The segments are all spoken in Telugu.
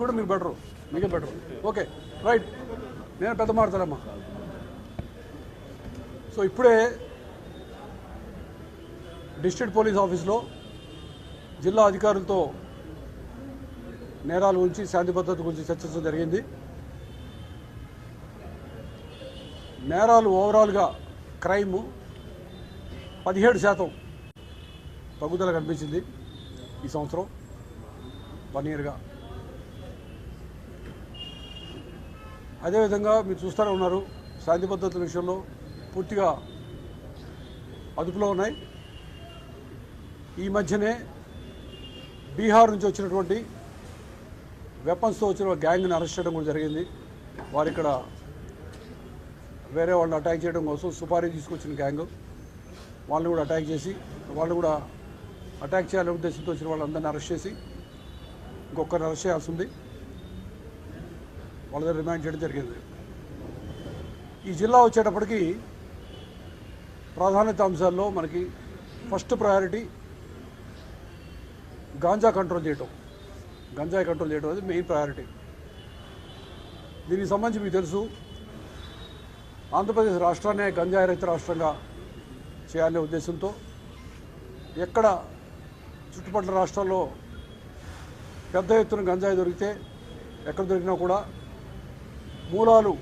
కూడా మీకు బెటరు మీకే బెటరు ఓకే రైట్ నేను పెద్ద మాడతానమ్మా సో ఇప్పుడే డిస్ట్రిక్ట్ పోలీస్ ఆఫీస్లో జిల్లా అధికారులతో నేరాల గురించి శాంతి భద్రత గురించి చర్చించడం జరిగింది. నేరాలు ఓవరాల్గా క్రైమ్ పదిహేడు శాతం తగ్గుదల కనిపించింది ఈ సంవత్సరం వన్ ఇయర్గా. అదేవిధంగా మీరు చూస్తూనే ఉన్నారు శాంతి భద్రతల విషయంలో పూర్తిగా అదుపులో ఉన్నాయి. ఈ మధ్యనే బీహార్ నుంచి వచ్చినటువంటి వెపన్స్తో వచ్చిన గ్యాంగ్ని అరెస్ట్ చేయడం కూడా జరిగింది. వారు ఇక్కడ వేరే వాళ్ళని అటాక్ చేయడం కోసం సుపారీ తీసుకొచ్చిన గ్యాంగ్. వాళ్ళని కూడా అటాక్ చేసి వాళ్ళు కూడా అటాక్ చేయాలనే ఉద్దేశంతో వచ్చిన వాళ్ళందరినీ అరెస్ట్ చేసి ఇంకొకరిని అరెస్ట్ చేయాల్సి ఉంది. వాళ్ళ దగ్గర రిమాండ్ చేయడం జరిగింది. ఈ జిల్లా వచ్చేటప్పటికి ప్రాధాన్యత అంశాల్లో మనకి ఫస్ట్ ప్రయారిటీ గాంజా కంట్రోల్ చేయటం. గంజాయి కంట్రోల్ చేయడం అనేది మెయిన్ ప్రయారిటీ. దీనికి సంబంధించి మీకు తెలుసు ఆంధ్రప్రదేశ్ రాష్ట్రాన్ని గంజాయి రహిత రాష్ట్రంగా చేయాలనే ఉద్దేశంతో ఎక్కడ చుట్టుపక్కల రాష్ట్రాల్లో పెద్ద ఎత్తున గంజాయి దొరికితే ఎక్కడ దొరికినా కూడా మూలాలు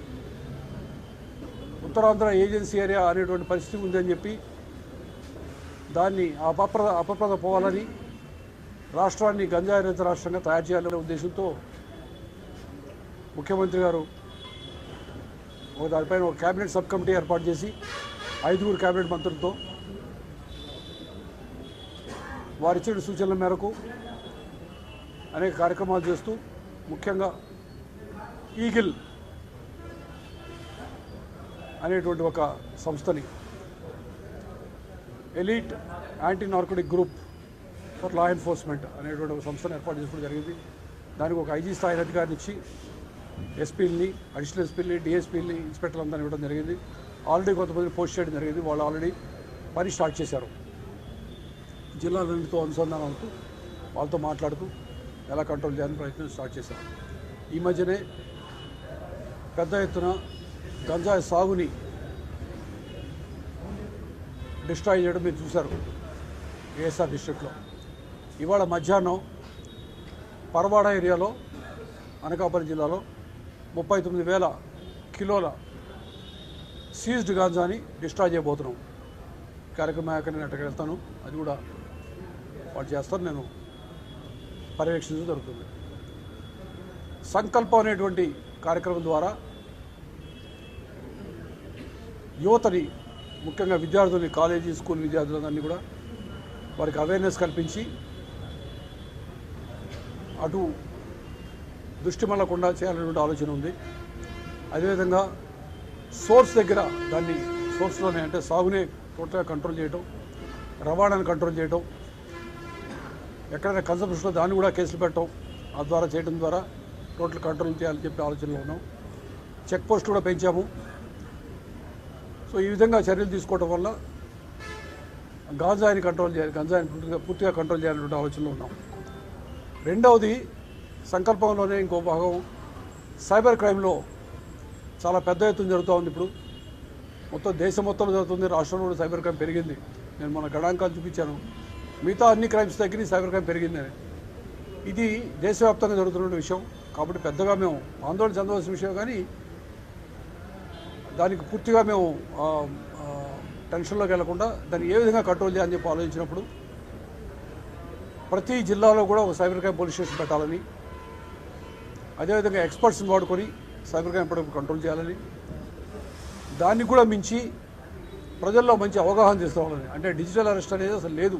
ఉత్తరాంధ్ర ఏజెన్సీ ఏరియా అనేటువంటి పరిస్థితి ఉందని చెప్పి దాన్ని అపప్రద అపప్రద పోవాలని రాష్ట్రాన్ని గంజాయి రాష్ట్రంగా తయారు చేయాలనే ఉద్దేశంతో ముఖ్యమంత్రి గారు ఒక దానిపైన ఒక కేబినెట్ సబ్ కమిటీ ఏర్పాటు చేసి ఐదుగురు కేబినెట్ మంత్రులతో వారిచ్చిన సూచనల మేరకు అనేక కార్యక్రమాలు చేస్తూ ముఖ్యంగా ఈగిల్ అనేటువంటి ఒక సంస్థని elite anti narcotic group for law enforcement అనేటువంటి ఒక సంస్థను ఏర్పాటు చేసుకోవడం జరిగింది. దానికి ఒక ఐజీ స్థాయి అధికారిని ఇచ్చి ఎస్పీలని అడిషనల్ ఎస్పీలని డిఎస్పీలని ఇన్స్పెక్టర్లు అందరిని ఇవ్వడం జరిగింది. ఆల్రెడీ కొంతమంది పోస్ట్ చేయడం జరిగింది. వాళ్ళు ఆల్రెడీ పని స్టార్ట్ చేశారు. జిల్లాలన్నింటితో అనుసంధానం అవుతూ వాళ్ళతో మాట్లాడుతూ ఎలా కంట్రోల్ చేయాలని ప్రయత్నం స్టార్ట్ చేశారు. ఈ మధ్యనే పెద్ద ఎత్తున గంజాయి సాగుని డిస్ట్రాయ్ చేయడం మీరు చూశారు ఏఎస్ఆర్ డిస్ట్రిక్ట్లో. ఇవాళ మధ్యాహ్నం పరవాడ ఏరియాలో అనకాపల్లి జిల్లాలో ముప్పై తొమ్మిది వేల కిలోల సీజ్డ్ గాంజాని డిస్ట్రాయ్ చేయబోతున్నాం. కార్యక్రమం అక్కడ నేను అక్కడికి వెళ్తాను. అది కూడా వాళ్ళు చేస్తారు. నేను పర్యవేక్షించడం జరుగుతుంది. సంకల్పం అనేటువంటి కార్యక్రమం ద్వారా యువతని ముఖ్యంగా విద్యార్థుల్ని కాలేజీ స్కూల్ విద్యార్థులందరినీ కూడా వారికి అవేర్నెస్ కల్పించి అటు దృష్టి మళ్ళకుండా చేయాలనేటువంటి ఆలోచన ఉంది. అదేవిధంగా సోర్స్ దగ్గర దాన్ని సోర్స్లోనే అంటే సాగునే టోటల్గా కంట్రోల్ చేయటం రవాణాను కంట్రోల్ చేయటం ఎక్కడైనా కన్సంప్షన్లో దాన్ని కూడా కేసులు పెట్టడం ఆ ద్వారా చేయడం ద్వారా టోటల్ కంట్రోల్ చేయాలని చెప్పి ఆలోచనలో ఉన్నాం. చెక్ పోస్ట్ కూడా పెంచాము. సో ఈ విధంగా చర్యలు తీసుకోవడం వల్ల గాంజాయిని కంట్రోల్ చేయాలి గంజాయిని పూర్తిగా పూర్తిగా కంట్రోల్ చేయాలనే ఆలోచనలో ఉన్నాం. రెండవది సంకల్పంలోనే ఇంకో భాగం సైబర్ క్రైమ్లో చాలా పెద్ద ఎత్తున జరుగుతూ ఉంది ఇప్పుడు. మొత్తం దేశం మొత్తంలో జరుగుతుంది రాష్ట్రంలో కూడా సైబర్ క్రైమ్ పెరిగింది. నేను మన గణాంకాలు చూపించాను. మిగతా అన్ని క్రైమ్స్ తగ్గి సైబర్ క్రైమ్ పెరిగిందని. ఇది దేశవ్యాప్తంగా జరుగుతున్న విషయం. కాబట్టి పెద్దగా మేము ఆందోళన చెందవలసిన విషయం కానీ దానికి పూర్తిగా మేము టెన్షన్లోకి వెళ్ళకుండా దాన్ని ఏ విధంగా కంట్రోల్ చేయాలని చెప్పి ఆలోచించినప్పుడు ప్రతి జిల్లాలో కూడా ఒక సైబర్ క్రైమ్ పోలీస్ స్టేషన్ పెట్టాలని అదేవిధంగా ఎక్స్పర్ట్స్ని వాడుకొని సైబర్ క్రైమ్ ఎప్పటికప్పుడు కంట్రోల్ చేయాలని దాన్ని కూడా మించి ప్రజల్లో మంచి అవగాహన తీసుకోవాలని. అంటే డిజిటల్ అరెస్ట్ అనేది అసలు లేదు.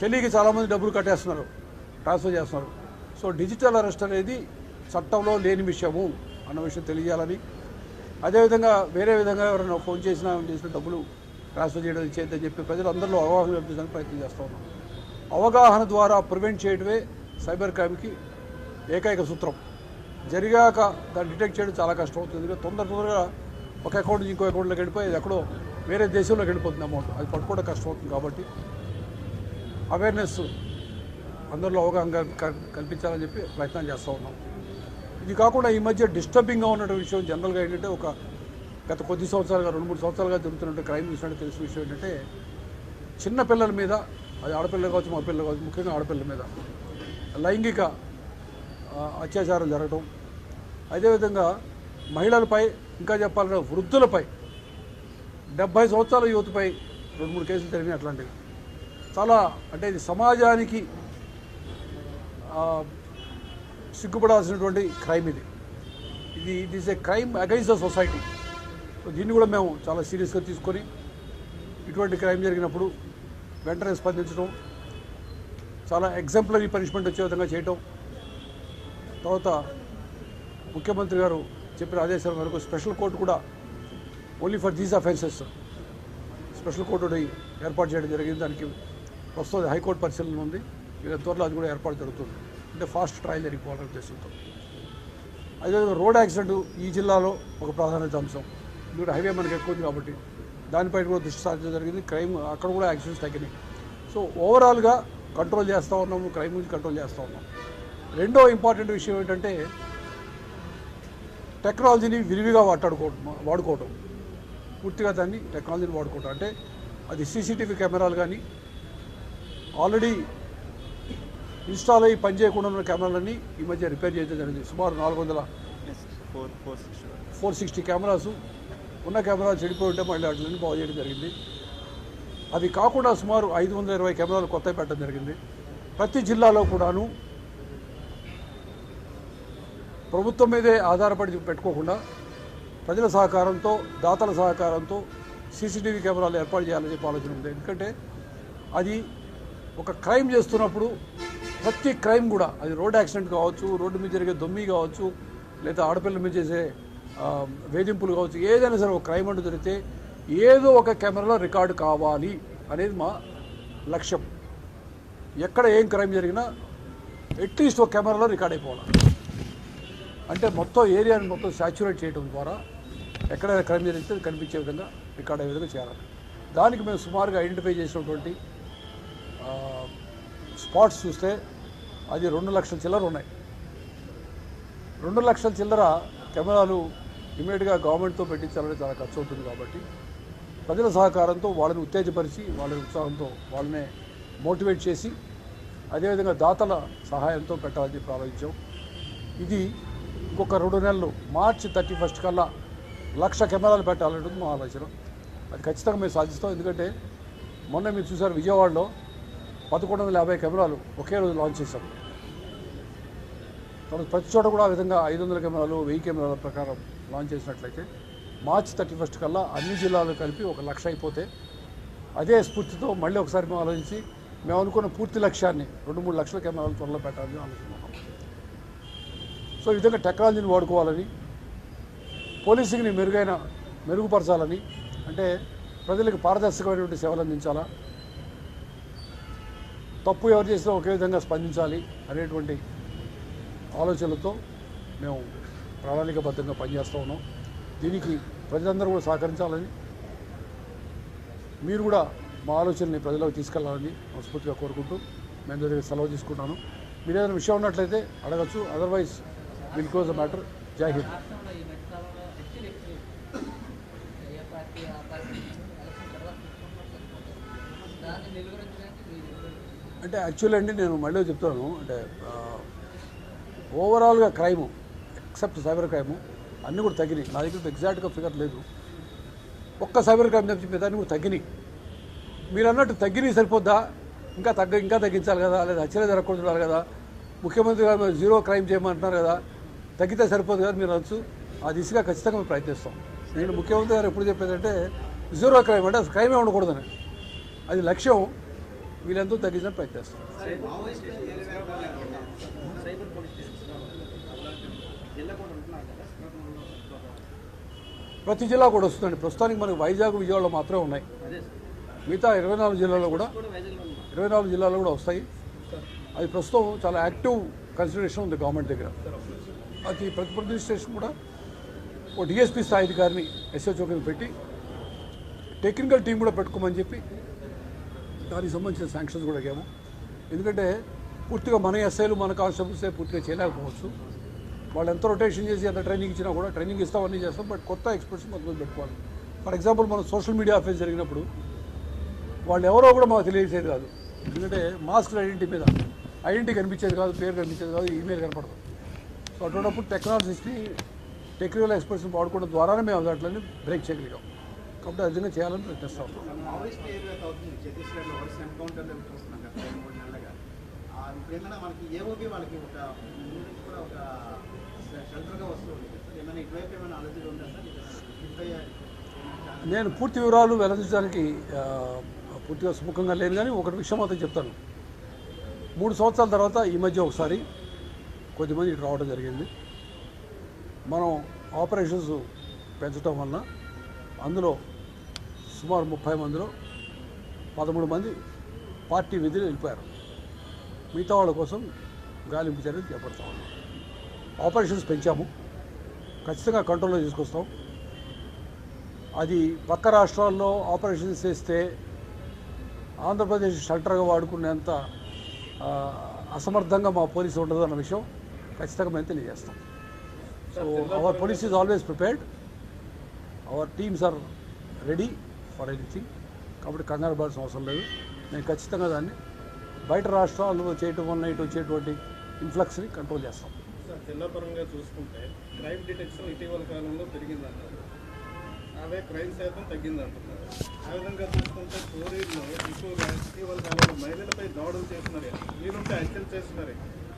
తెలియక చాలామంది డబ్బులు కట్టేస్తున్నారు ట్రాన్స్ఫర్ చేస్తున్నారు. సో డిజిటల్ అరెస్ట్ అనేది చట్టంలో లేని విషయము అన్న విషయం తెలియజేయాలని అదేవిధంగా వేరే విధంగా ఎవరైనా ఫోన్ చేసినా చేసిన డబ్బులు ట్రాన్స్ఫర్ చేయడం చేయొద్దని చెప్పి ప్రజలు అందరిలో అవగాహన కల్పించడానికి ప్రయత్నం చేస్తూ ఉన్నాం. అవగాహన ద్వారా ప్రివెంట్ చేయడమే సైబర్ క్రైమ్కి ఏకైక సూత్రం. జరిగాక దాన్ని డిటెక్ట్ చేయడం చాలా కష్టం అవుతుంది. ఎందుకంటే తొందర తొందరగా ఒక అకౌంట్ నుంచి ఇంకో అకౌంట్లోకి వెళ్ళిపోయి ఎక్కడో వేరే దేశంలోకి వెళ్ళిపోతుంది అమౌంట్. అది పట్టుకోవడం కష్టం అవుతుంది కాబట్టి అవేర్నెస్ అందరిలో అవగాహన కల్పించాలని చెప్పి ప్రయత్నం చేస్తూ ఉన్నాం. ఇది కాకుండా ఈ మధ్య డిస్టర్బింగ్గా ఉన్న విషయం జనరల్గా ఏంటంటే ఒక గత కొద్ది సంవత్సరాలుగా రెండు మూడు సంవత్సరాలుగా జరుగుతున్నట్టు క్రైమ్ చూసినట్టు తెలిసిన విషయం ఏంటంటే చిన్న పిల్లల మీద అది ఆడపిల్లలు కావచ్చు మా పిల్లలు కావచ్చు ముఖ్యంగా ఆడపిల్లల మీద లైంగిక అత్యాచారం జరగటం. అదేవిధంగా మహిళలపై ఇంకా చెప్పాలంటే వృద్ధులపై డెబ్భై సంవత్సరాల యువతపై రెండు మూడు కేసులు జరిగినాయి అట్లాంటివి. చాలా అంటే ఇది సమాజానికి సిగ్గుపడాల్సినటువంటి క్రైమ్ ఇది. ఇది it is a crime against the society so దీన్ని కూడా మేము చాలా సీరియస్గా తీసుకొని ఇటువంటి క్రైమ్ జరిగినప్పుడు వెంటనే స్పందించడం చాలా ఎగ్జాంపులరీ పనిష్మెంట్ వచ్చే విధంగా చేయటం. తర్వాత ముఖ్యమంత్రి గారు చెప్పిన ఆదేశాల మేరకు స్పెషల్ కోర్టు కూడా only for these offences special court ఏర్పాటు చేయడం జరిగింది. దానికి ప్రస్తుతం హైకోర్టు పరిశీలన ఉంది. ఇక త్వరలో అది కూడా ఏర్పాటు జరుగుతుంది. అంటే ఫాస్ట్ ట్రయల్ జరిగిపోవాలనే ఉద్దేశంతో అదేవిధంగా రోడ్ యాక్సిడెంట్ ఈ జిల్లాలో ఒక ప్రాధాన్యత అంశం. ఎందుకంటే హైవే మనకి ఎక్కువ ఉంది కాబట్టి దానిపైన కూడా దృష్టి సారించడం జరిగింది. క్రైమ్ అక్కడ కూడా యాక్సిడెంట్స్ తగ్గినాయి. సో ఓవరాల్గా కంట్రోల్ చేస్తూ ఉన్నాము క్రైమ్ నుంచి కంట్రోల్ చేస్తూ ఉన్నాం. రెండో ఇంపార్టెంట్ విషయం ఏంటంటే టెక్నాలజీని విరివిగా వాటాడుకోవటం వాడుకోవటం. పూర్తిగా దాన్ని టెక్నాలజీని వాడుకోవటం. అంటే అది సీసీటీవీ కెమెరాలు కానీ ఆల్రెడీ ఇన్స్టాల్ అయ్యి పనిచేయకుండా ఉన్న కెమెరాలన్నీ ఈ మధ్య రిపేర్ చేయడం జరిగింది. సుమారు నాలుగు వందల ఫోర్ సిక్స్టీ కెమెరాస్. ఉన్న కెమెరా చెడిపోయి ఉంటే మళ్ళీ వాటిని బాగు చేయడం జరిగింది. అవి కాకుండా సుమారు ఐదు వందల ఇరవై కెమెరాలు కొత్త పెట్టడం జరిగింది. ప్రతి జిల్లాలో కూడాను ప్రభుత్వం మీదే ఆధారపడి పెట్టుకోకుండా ప్రజల సహకారంతో దాతల సహకారంతో సీసీటీవీ కెమెరాలు ఏర్పాటు చేయాలని చెప్పి ఆలోచన ఉంది. ఎందుకంటే అది ఒక క్రైమ్ చేస్తున్నప్పుడు ప్రతి క్రైమ్ కూడా అది రోడ్ యాక్సిడెంట్ కావచ్చు రోడ్డు మీద జరిగే దొమ్మి కావచ్చు లేదా ఆడపిల్లల మీద చేసే వేధింపులు కావచ్చు ఏదైనా సరే ఒక క్రైమ్ అంటూ జరిగితే ఏదో ఒక కెమెరాలో రికార్డు కావాలి అనేది మా లక్ష్యం. ఎక్కడ ఏం క్రైమ్ జరిగినా అట్లీస్ట్ ఒక కెమెరాలో రికార్డ్ అయిపోవాలి. అంటే మొత్తం ఏరియాని మొత్తం సాచ్యురేట్ చేయడం ద్వారా ఎక్కడైనా క్రైమ్ జరిగితే అది కనిపించే విధంగా రికార్డ్ అయ్యే విధంగా చేయాలి. దానికి మేము సుమారుగా ఐడెంటిఫై చేసినటువంటి స్పాట్స్ చూస్తే అది రెండు లక్షల చిల్లర ఉన్నాయి. రెండు లక్షల చిల్లర కెమెరాలు ఇమీడియట్గా గవర్నమెంట్తో పెట్టించాలంటే చాలా ఖర్చు అవుతుంది కాబట్టి ప్రజల సహకారంతో వాళ్ళని ఉత్తేజపరిచి వాళ్ళ ఉత్సాహంతో వాళ్ళని మోటివేట్ చేసి అదేవిధంగా దాతల సహాయంతో పెట్టాలని చెప్పి ఆలోచించాం ఇది ఇంకొక రెండు నెలలు మార్చి థర్టీ ఫస్ట్ కల్లా లక్ష కెమెరాలు పెట్టాలనేది మా ఆలోచన అది ఖచ్చితంగా మేము సాధిస్తాం. ఎందుకంటే మొన్న మీరు చూసారు విజయవాడలో పదకొండు వందల యాభై కెమెరాలు ఒకే రోజు లాంచ్ చేశాం. తర్వాత ప్రతి చోట కూడా ఆ విధంగా ఐదు వందల కెమెరాలు వెయ్యి కెమెరాల ప్రకారం లాంచ్ చేసినట్లయితే మార్చి థర్టీ ఫస్ట్ కల్లా అన్ని జిల్లాలు కలిపి ఒక లక్ష అయిపోతే అదే స్ఫూర్తితో మళ్ళీ ఒకసారి మేము ఆలోచించి మేము అనుకున్న పూర్తి లక్ష్యాన్ని రెండు మూడు లక్షల కెమెరాలు త్వరలో పెట్టాలని ఆలోచిస్తున్నాం. సో ఈ విధంగా టెక్నాలజీని వాడుకోవాలని పోలీసింగ్ని మెరుగైన మెరుగుపరచాలని అంటే ప్రజలకు పారదర్శకమైనటువంటి సేవలు అందించాలా తప్పు ఎవరు చేసినా ఒకే విధంగా స్పందించాలి అనేటువంటి ఆలోచనలతో మేము ప్రణాళికబద్ధంగా పనిచేస్తూ ఉన్నాం. దీనికి ప్రజలందరూ కూడా సహకరించాలని మీరు కూడా మా ఆలోచనని ప్రజలకు తీసుకెళ్ళాలని మనస్ఫూర్తిగా కోరుకుంటూ మేము దగ్గర సెలవు తీసుకుంటాను. మీరు ఏదైనా విషయం ఉన్నట్లయితే అడగచ్చు. Otherwise will close the matter Jai Hind దాన్ని అంటే యాక్చువల్లీ అండి నేను మళ్ళీ చెప్తాను. అంటే ఓవరాల్గా క్రైము ఎక్సెప్ట్ సైబర్ క్రైము అన్నీ కూడా తగ్గినాయి. నా దగ్గర ఎగ్జాక్ట్గా ఫిగర్ లేదు. ఒక్క సైబర్ క్రైమ్ తప్పించి మిగతా కూడా తగ్గినాయి. మీరు అన్నట్టు తగ్గినాయి సరిపోద్దా? ఇంకా తగ్గ ఇంకా తగ్గించాలి కదా? లేదా హత్యలే జరగకూడదు కదా? ముఖ్యమంత్రి గారు జీరో క్రైమ్ చేయమంటున్నారు కదా? తగ్గితే సరిపోదు కదా మీరు అనొచ్చు. ఆ దిశగా ఖచ్చితంగా మేము ప్రయత్నిస్తాం. నేను ముఖ్యమంత్రి గారు ఎప్పుడు చెప్పేదంటే జీరో క్రైమ్ అంటే అసలు క్రైమే ఉండకూడదని. అది లక్ష్యం. వీళ్ళంతా తగ్గించడం ప్రయత్నిస్తాం ప్రతి జిల్లా కూడా వస్తుందండి. ప్రస్తుతానికి మనకు వైజాగ్ విజయవాడలో మాత్రమే ఉన్నాయి. మిగతా ఇరవై నాలుగు జిల్లాలో కూడా ఇరవై నాలుగు జిల్లాలో కూడా వస్తాయి. అది ప్రస్తుతం చాలా యాక్టివ్ కన్సిడరేషన్ ఉంది గవర్నమెంట్ దగ్గర. అది ప్రతి పోలీస్ స్టేషన్ కూడా ఓ డిఎస్పీ స్థాయి అధికారిని ఎస్హెచ్ఓ కింద పెట్టి టెక్నికల్ టీం కూడా పెట్టుకోమని చెప్పి దానికి సంబంధించిన శాంక్షన్స్ కూడా అడిగాము ఎందుకంటే పూర్తిగా మన ఎస్ఐలు మన కానిస్టేబుల్స్ పూర్తిగా చేయలేకపోవచ్చు. వాళ్ళు ఎంత రొటేషన్ చేసి ఎంత ట్రైనింగ్ ఇచ్చినా కూడా ట్రైనింగ్ ఇస్తాం అన్నీ చేస్తాం బట్ కొత్త ఎక్స్పర్ట్స్ కొంతమంది పెట్టుకోవాలి. ఫర్ ఎగ్జాంపుల్ మనం సోషల్ మీడియా అఫేర్స్ జరిగినప్పుడు వాళ్ళు ఎవరో కూడా మాకు తెలియచేది కాదు. ఎందుకంటే మాస్క్ ఐడెంటిటీ మీద ఐడెంటిటీ కనిపించేది కాదు పేరు కనిపించేది కాదు ఈమెయిల్ కనపడదు. సో అటువంటిప్పుడు టెక్నాలజీస్ని టెక్నికల్ ఎక్స్పర్ట్స్ని వాడుకోవడం ద్వారానే మేము దాంట్లోనే బ్రేక్ చేయగలిగాం. కాబట్టి అర్జునంగా చేయాలని ప్రయత్నిస్తాం. నేను పూర్తి వివరాలు వెల్లడించడానికి పూర్తిగా సుముఖంగా లేను కానీ ఒకటి విషయం మాత్రం చెప్తాను. మూడు సంవత్సరాల తర్వాత ఈ మధ్య ఒకసారి కొద్దిమంది ఇటు రావడం జరిగింది. మనం ఆపరేషన్స్ పెంచడం వలన అందులో సుమారు ముప్పై మందిలో పదమూడు మంది పార్టీ విధులు వెళ్ళిపోయారు మిగతా వాళ్ళ కోసం గాలింపు చర్యలు చేపడతాం ఆపరేషన్స్ పెంచాము. ఖచ్చితంగా కంట్రోల్లో తీసుకొస్తాం. అది పక్క రాష్ట్రాల్లో ఆపరేషన్స్ చేస్తే ఆంధ్రప్రదేశ్ షెల్టర్గా వాడుకునేంత అసమర్థంగా మా పోలీసు ఉండదు అన్న విషయం ఖచ్చితంగా మేము తెలియజేస్తాం. So our police is always prepared our teams are ready for anything కాబట్టి కంగారు పడాల్సిన అవసరం లేదు. నేను ఖచ్చితంగా దాన్ని బయట రాష్ట్రాల్లో చేయటం వల్ల ఇటు వచ్చేటువంటి ఇన్ఫ్లక్స్ని కంట్రోల్ చేస్తాం. సార్ జిల్లా పరంగా చూసుకుంటే క్రైమ్ డిటెక్షన్ ఇటీవల కాలంలో పెరిగిందంటారు. అదే క్రైమ్ శాతం తగ్గిందంటున్నారు. ఆ విధంగా చూసుకుంటే చోరీల్లో ఎక్కువగా ఇటీవల కాలంలో మహిళలపై దాడులు చేస్తున్నారు. వీలుంటే హత్యలు చేస్తున్నారు.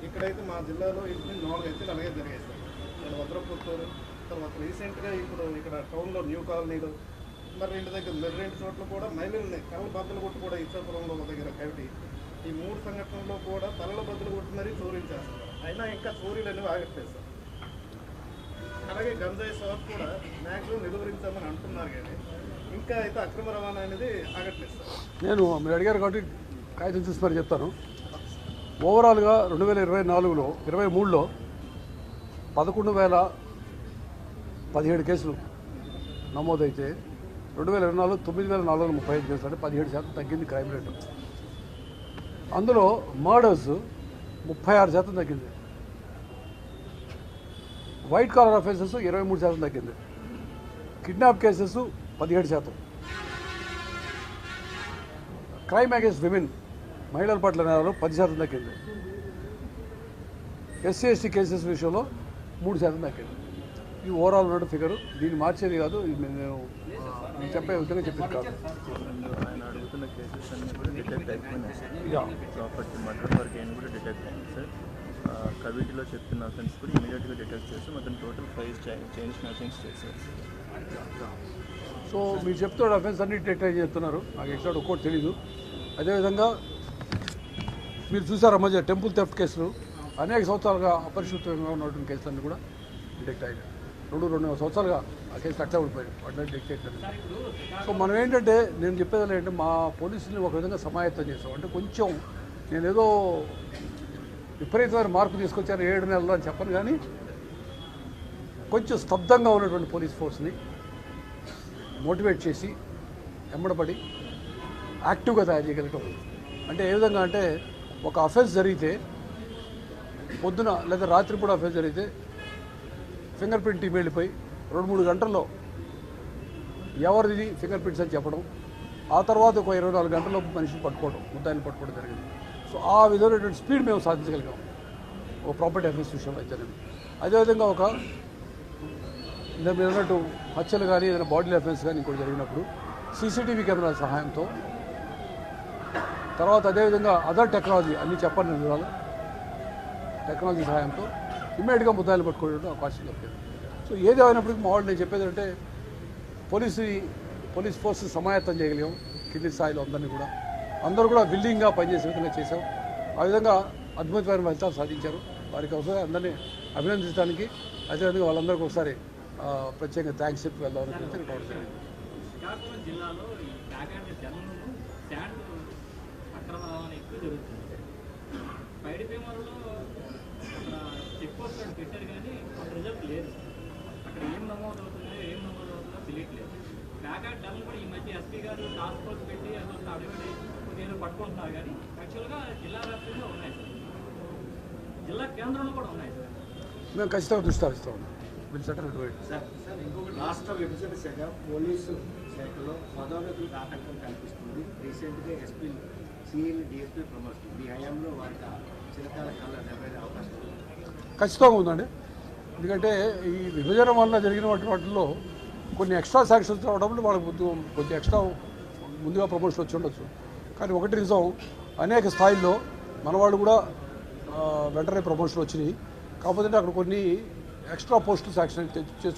ఇక్కడైతే మా జిల్లాలో ఇప్పుడు నాలుగు హత్యలు అలాగే జరిగేస్తారు సార్. ఇక్కడ తర్వాత రీసెంట్గా ఇప్పుడు ఇక్కడ టౌన్లో న్యూ కాలనీలో మరి రెండు దగ్గర మరి రెండు చోట్ల కూడా మహిళలు కళ్ళ బద్దలు కొట్టు కూడా ఇచ్చాపురంలో ఒక దగ్గర కవిటి. ఈ మూడు సంఘటనల్లో కూడా తలల బద్దలు కొట్టి మరీ చోరీలు చేస్తున్నారు. అయినా ఇంకా చోరీలు అనేవి ఆగట్లేదు సార్. అలాగే గంజాయి సాగు కూడా మ్యాక్సిమం నిలువరించామని అంటున్నారు కానీ ఇంకా అయితే అక్రమ రవాణా అనేది ఆగట్లేదు సార్. నేను మీరు అడిగారు కాబట్టి కాగితం చూసి మరి చెప్తాను. ఓవరాల్గా రెండు వేల ఇరవై నాలుగులో ఇరవై మూడులో పదకొండు వేల పదిహేడు కేసులు నమోదైతే రెండు వేల ఇరవై నాలుగు తొమ్మిది వేల నాలుగు వందల ముప్పై ఐదు కేసులు అంటే పదిహేడు శాతం తగ్గింది క్రైమ్ రేటు. అందులో మర్డర్స్ ముప్పై ఆరు శాతం తగ్గింది. వైట్ కాలర్ అఫెన్సెస్ ఇరవై మూడు శాతం తగ్గింది. కిడ్నాప్ కేసెస్ పదిహేడు శాతం. క్రైమ్ అగేన్స్ట్ విమెన్ మహిళల పట్ల నేరాలు పది శాతం తగ్గింది. ఎస్సీ ఎస్టీ కేసెస్ విషయంలో మూడు శాతం తగ్గింది. ఈ ఓవరాల్ ఉన్న ఫిగర్ దీన్ని మార్చేది కాదు నేను చెప్పే విధంగా చెప్పింది కాదు. ఆయన అడుగుతున్న కేసెస్ అన్నీ కూడా డిటెక్ట్ అయిపోయినాయి. సార్ యా ప్రాపర్టీ మర్డర్ వరకు అయినా కూడా డిటెక్ట్ అయింది సార్ కవిటిలో చెప్పిన అఫెన్స్ కూడా ఇమీడియట్గా డిటెక్ట్ చేసి మొత్తం టోటల్ ఫైవ్ చైన్ స్నాచింగ్స్ చేశారు. సో మీరు చెప్తున్న అఫెన్స్ అన్ని డిటెక్ట్ అయ్యి చెప్తున్నారు. నాకు ఎక్స్ట్రా ఒక్కోటి తెలీదు. అదేవిధంగా మీరు చూసారా మధ్య టెంపుల్ థెఫ్ట్ కేసులు? అనేక సంవత్సరాలుగా అపరిశుభ్రంగా ఉన్నటువంటి కేసులన్నీ కూడా డిటెక్ట్ అయ్యాయి రెండు రెండు సంవత్సరాలుగా ఆ కేసులు అట్లా ఉండిపోయాయి వాటిని డిటెక్ట్ సో మనం ఏంటంటే నేను చెప్పేది ఏంటంటే మా పోలీసులు ఒక విధంగా సమాయత్తం చేసాం అంటే కొంచెం నేను ఏదో విపరీతమైన మార్పు తీసుకొచ్చాను ఏడు నెలలు అని చెప్పను కానీ కొంచెం స్తబ్దంగా ఉన్నటువంటి పోలీస్ ఫోర్స్ని మోటివేట్ చేసి ఎమ్మడపడి యాక్టివ్గా తయారు చేయగలగటం అంటే ఏ విధంగా అంటే ఒక అఫెన్స్ జరిగితే పొద్దున లేదా రాత్రిపూట అఫెన్స్ జరిగితే ఫింగర్ ప్రింట్ టీం వెళ్ళిపోయి రెండు మూడు గంటల్లో ఎవరిది ఫింగర్ ప్రింట్స్ అని చెప్పడం ఆ తర్వాత ఒక ఇరవై నాలుగు గంటల్లో మనిషిని పట్టుకోవడం ముద్దాయిని పట్టుకోవడం జరిగింది. సో ఆ విధమైనటువంటి స్పీడ్ మేము సాధించగలిగాం. ఒక ప్రాపర్టీ అఫెన్స్ విషయంలో అయితే అదేవిధంగా ఒక ఇలా మీరు అన్నట్టు హత్యలు కానీ ఏదైనా బాడీ అఫెన్స్ కానీ ఇంకోటి జరిగినప్పుడు సీసీటీవీ కెమెరాల సహాయంతో తర్వాత అదేవిధంగా అదర్ టెక్నాలజీ అన్ని చెప్పండి వివరాలు టెక్నాలజీ సహాయంతో ఇమ్మీడియట్గా ముద్దాయిలు పట్టుకోవడం అవకాశం దొరికింది. సో ఏది అయినప్పటికీ మా వాళ్ళు నేను చెప్పేది అంటే పోలీసు పోలీస్ ఫోర్స్ సమాయత్తం చేయగలిగాం కింది స్థాయిలో అందరినీ కూడా. అందరూ కూడా విల్లింగ్గా పనిచేసే విధంగా చేశాం ఆ విధంగా అద్భుతమైన ఫలితాలు సాధించారు. వారికి ఒకసారి అందరినీ అభినందించడానికి అదేవిధంగా వాళ్ళందరికీ ఒకసారి ప్రత్యేకంగా థ్యాంక్స్ చెప్పి వెళ్దామని చెప్పి పట్టుకుంటున్నారు కానీ యాక్చువల్గా జిల్లా వ్యాప్తంగా ఉన్నాయి. సార్ జిల్లా కేంద్రంలో కూడా ఉన్నాయి. సార్ మేము ఖచ్చితంగా దృష్టి సారిస్తాం will settle it sir sir ఇంకొకటి. రాష్ట్ర విభజన శాఖ పోలీసు శాఖలో పదోన్నతులకు ఆటంకం కల్పిస్తుంది రీసెంట్గా ఎస్పీ సిఎల్ డిఎస్పీ ప్రమోషన్. మీ హయాంలో వారికి చిరకాల కాల నెరవేరే అవకాశం ఉంది ఖచ్చితంగా ఉందండి. ఎందుకంటే ఈ విభజన వల్ల జరిగిన వాటిలో కొన్ని ఎక్స్ట్రా శాంక్షన్స్ రావడంలో వల్ల వాళ్ళకి కొంచెం కొంచెం ఎక్స్ట్రా ముందుగా ప్రమోషన్ వచ్చి ఉండొచ్చు. కానీ ఒకటి నిజం అనేక స్థాయిల్లో మన వాళ్ళు కూడా వెంటనే ప్రమోషన్ వచ్చినాయి. కాకపోతే అక్కడ కొన్ని ఎక్స్ట్రా పోస్టులు శాంక్షన్ చే-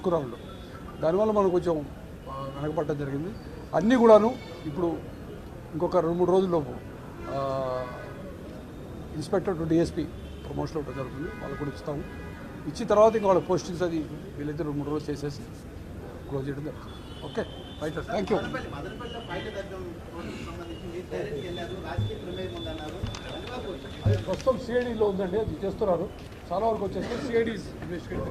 దానివల్ల మనం కొంచెం వెనకపడటం జరిగింది. అన్నీ కూడాను ఇప్పుడు ఇంకొక రెండు మూడు రోజుల్లోపు ఇన్స్పెక్టర్ టు డిఎస్పీ ప్రమోషన్ ఒకటి జరుగుతుంది. వాళ్ళకు కూడా ఇస్తాము ఇచ్చిన తర్వాత ఇంకా వాళ్ళ పోస్టింగ్స్ అది వీళ్ళైతే రెండు మూడు రోజులు చేసేసి క్లోజ్ చేయడం జరుగుతుంది. Okay right thank you. అది ప్రస్తుతం సిఐడిలో ఉందండి. అది చేస్తున్నారు. చాలా వరకు వచ్చేసి సిఐడి ఇన్వెస్టిగేట్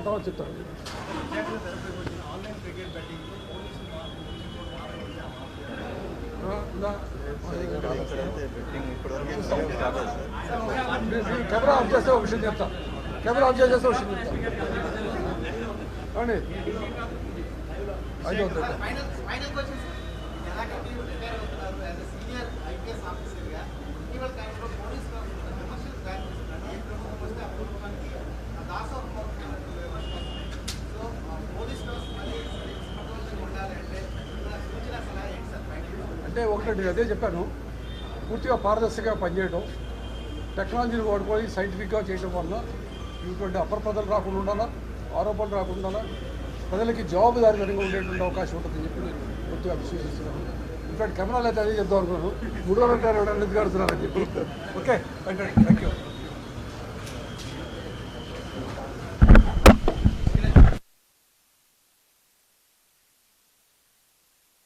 తర్వాత చెప్తారు విశాఖలో తెరపై వచ్చిన ఆన్లైన్ క్రికెట్ బెట్టింగ్ పోలీసులు ఆ, ఇందా. మీరు కెమెరా ఆఫ్ చేస్తే ఒక విషయం చెప్తా. కెమెరా ఆఫ్ చేసేస్తే ఒక విషయం చెప్తా. అండి. ఐదు వద్దు అంటే ఒకటి అదే చెప్పాను. పూర్తిగా పారదర్శకంగా పనిచేయడం టెక్నాలజీని వాడుకొని సైంటిఫిక్గా చేయడం వల్ల ఇటువంటి అప్రపదలు రాకుండా ఉండాలా ఆరోపణలు రాకుండా ఉండాలా ప్రజలకి జవాబుదారీతనంగా ఉండేటువంటి అవకాశం ఉంటుందని చెప్పి నేను పూర్తిగా విశ్వసిస్తున్నాను. ఇన్ఫాక్ట్ కెమెరాలు అయితే అదే చెప్దాం అనుకున్నాను. మూడు వందల ఇరవై రెండు ఎందుకు చెప్పి. Okay thank you